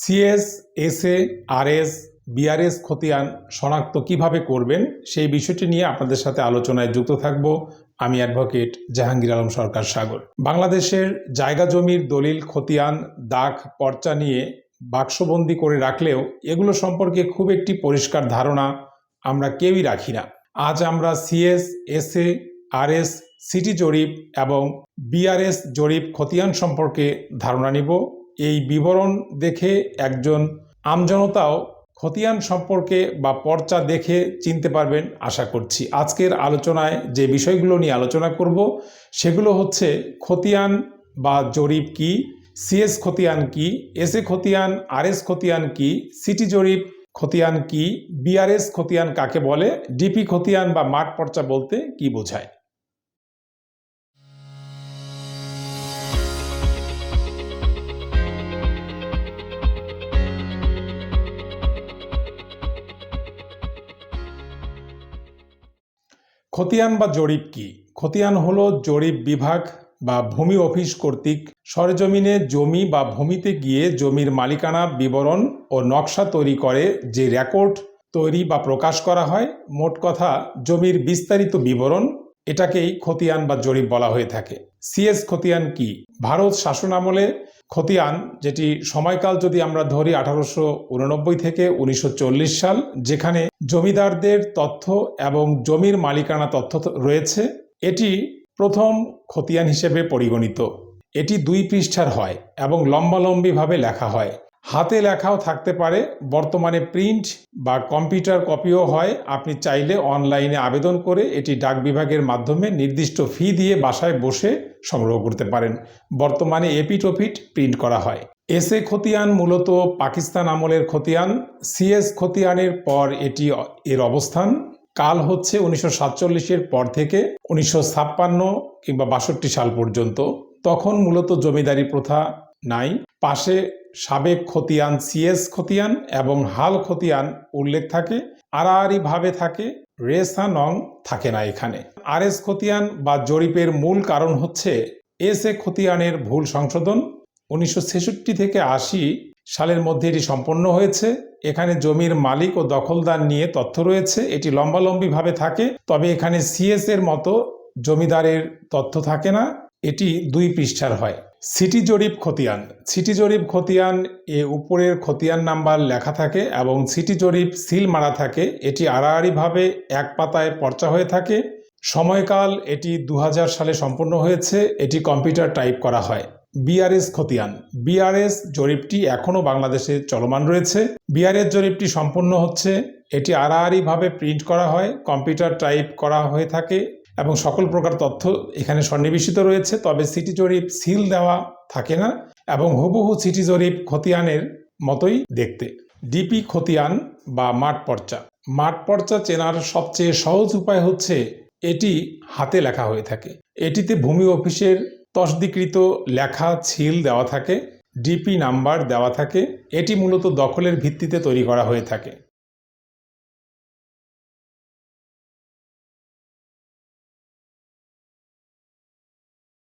CS SA RS BRS খতিয়ান শনাক্ত কীভাবে করবেন সেই বিষয়টি নিয়ে আপনাদের সাথে আলোচনায় যুক্ত থাকব। আমি অ্যাডভোকেট জাহাঙ্গীর আলম সরকার সাগর। বাংলাদেশের জায়গা জমির দলিল, খতিয়ান, দাগ, পর্চা নিয়ে বাক্সবন্দি করে রাখলেও এগুলো সম্পর্কে খুব একটি পরিষ্কার ধারণা আমরা কেউই রাখি না। আজ আমরা সিএস এসএ আরএস সিটি জরিপ এবং বিআরএস জরিপ খতিয়ান সম্পর্কে ধারণা নিব। এই বিবরণ দেখে একজন আমজনতাও খতিয়ান সম্পর্কে বা পর্চা দেখে চিনতে পারবেন আশা করছি। আজকের আলোচনায় যে বিষয়গুলো নিয়ে আলোচনা করব, সেগুলো হচ্ছে খতিয়ান বা জরিপ কি, সিএস খতিয়ান কি এস এ খতিয়ান, আরএস খতিয়ান কি, সিটি জরিপ খতিয়ান কি, বিআরএস খতিয়ান কাকে বলে, ডিপি খতিয়ান বা মাঠ পর্চা বলতে কি বোঝায়? খতিয়ান বা জরিপ কি? খতিয়ান হলো জরিপ বিভাগ বা ভূমি অফিস কর্তৃক সরেজমিনে জমি বা ভূমিতে গিয়ে জমির মালিকানা, বিবরণ ও নকশা তৈরি করে যে রেকর্ড তৈরি বা প্রকাশ করা হয়, মোট কথা জমির বিস্তারিত বিবরণ, এটাকেই খতিয়ান বা জরিপ বলা হয়ে থাকে। সিএস খতিয়ান কি? ভারত শাসনামলে খতিয়ান, যেটি সময়কাল যদি আমরা ধরি আঠারোশো উননব্বই থেকে উনিশশো চল্লিশ সাল, যেখানে জমিদারদের তথ্য এবং জমির মালিকানা তথ্য রয়েছে, এটি প্রথম খতিয়ান হিসেবে পরিগণিত। এটি দুই পৃষ্ঠার হয় এবং লম্বালম্বিভাবে লেখা হয়। হাতে লেখাও থাকতে পারে, বর্তমানে প্রিন্ট বা কম্পিউটার কপিও হয়। আপনি চাইলে অনলাইনে আবেদন করে এটি ডাক বিভাগের মাধ্যমে নির্দিষ্ট ফি দিয়ে বাসায় বসে সংগ্রহ করতে পারেন। বর্তমানে এপিটোপিট প্রিন্ট করা হয়। এসএ খতিয়ান মূলত পাকিস্তান আমলের খতিয়ান। সিএস খতিয়ানের পর এটি এর অবস্থান। কাল হচ্ছে উনিশশো সাতচল্লিশের পর থেকে উনিশশো ছাপ্পান্ন কিংবা বাষট্টি সাল পর্যন্ত। তখন মূলত জমিদারি প্রথা নাই। পাশে সাবেক খতিয়ান সিএস খতিয়ান এবং হাল খতিয়ান উল্লেখ থাকে। আড়াআড়িভাবে থাকে, রেসা নং থাকে না এখানে। আর এস খতিয়ান বা জরিপের মূল কারণ হচ্ছে এস এ খতিয়ানের ভুল সংশোধন। উনিশশো ছেষট্টি থেকে আশি সালের মধ্যে এটি সম্পন্ন হয়েছে। এখানে জমির মালিক ও দখলদার নিয়ে তথ্য রয়েছে। এটি লম্বালম্বিভাবে থাকে, তবে এখানে সিএস এর মতো জমিদারের তথ্য থাকে না। এটি দুই পৃষ্ঠার হয়। সিটি জরিপ খতিয়ান। সিটি জরিপ খতিয়ান এ উপরের খতিয়ান নাম্বার লেখা থাকে এবং সিটি জরিপ সিল মারা থাকে। এটি আড়াআড়িভাবে এক পাতায় পর্চা হয়ে থাকে। সময়কাল এটি দু হাজার সালে সম্পূর্ণ হয়েছে। এটি কম্পিউটার টাইপ করা হয়। বিআরএস খতিয়ান। বিআরএস জরিপটি এখনও বাংলাদেশে চলমান রয়েছে। বিআরএস জরিপটি সম্পূর্ণ হচ্ছে। এটি আড়াআড়িভাবে প্রিন্ট করা হয়। কম্পিউটার টাইপ করা হয়ে থাকে। এবং সকল প্রকার তথ্য এখানে সন্নিবেশিত রয়েছে, তবে সিটি জরিপ সিল দেওয়া থাকে না এবং হুবহু সিটি জরিপ খতিয়ানের মতোই দেখতে। ডিপি খতিয়ান বা মাঠ পর্চা। মাঠ পর্চা চেনার সবচেয়ে সহজ উপায় হচ্ছে এটি হাতে লেখা হয়ে থাকে। এটিতে ভূমি অফিসের তসদিকৃত লেখা ছিল দেওয়া থাকে, ডিপি নাম্বার দেওয়া থাকে, এটি মূলত দখলের ভিত্তিতে তৈরি করা হয়ে থাকে।